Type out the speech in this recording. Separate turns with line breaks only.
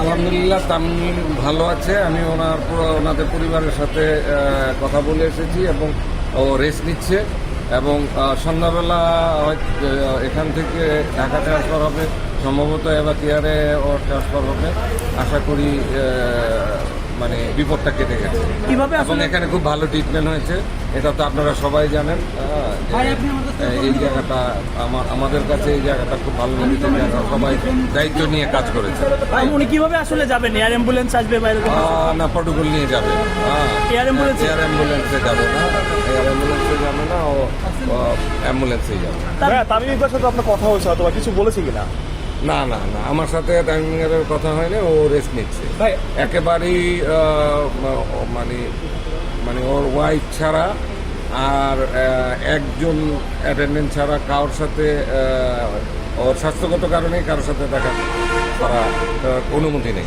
আলহামদুলিল্লাহ তামিম ভালো আছে। আমি ওনার ওনাদের পরিবারের সাথে কথা বলে এসেছি এবং ও রেস্ট নিচ্ছে এবং সন্ধ্যাবেলা এখান থেকে ঢাকা ট্রান্সফার হবে। সম্ভবত এবার টিয়ারে ও ট্রান্সফার হবে। আশা করি মানে বিপদটা কেটে গেছে।
কীভাবে
এবং
আসলে
এখানে খুব ভালো ট্রিটমেন্ট হয়েছে এটা তো আপনারা সবাই জানেন। এই জায়গাটা আমা- আমাদের কাছে এই জায়গাটা খুব ভালো লেগেছে সবাই দায়িত্ব নিয়ে কাজ করেছে।
উনি কীভাবে আসলে যাবেন? এয়ার অ্যাম্বুলেন্স আসবে বাইরে
না প্রটোকল নিয়ে যাবে।
Air ambulance?
এয়ার অ্যাম্বুলেন্সে যাবে না। এয়ার অ্যাম্বুলেন্সে যাবে না ও অ্যাম্বুলেন্সে যাবে।
হ্যাঁ তামিম ইকবালের সাথে আপনার কথা হয়েছে হয়তো বা কিছু বলেছে কিনা?
না না না আমার সাথে টাইমিংয়ের কথা হয়নি ও রেস্ট নিচ্ছে।
তাই
একেবারেই মানে মানে ওর ওয়াইফ ছাড়া আর একজন অ্যাটেন্ডেন্ট ছাড়া কারোর সাথে ওর স্বাস্থ্যগত কারণে কারোর সাথে দেখা করা অনুমতি নেই।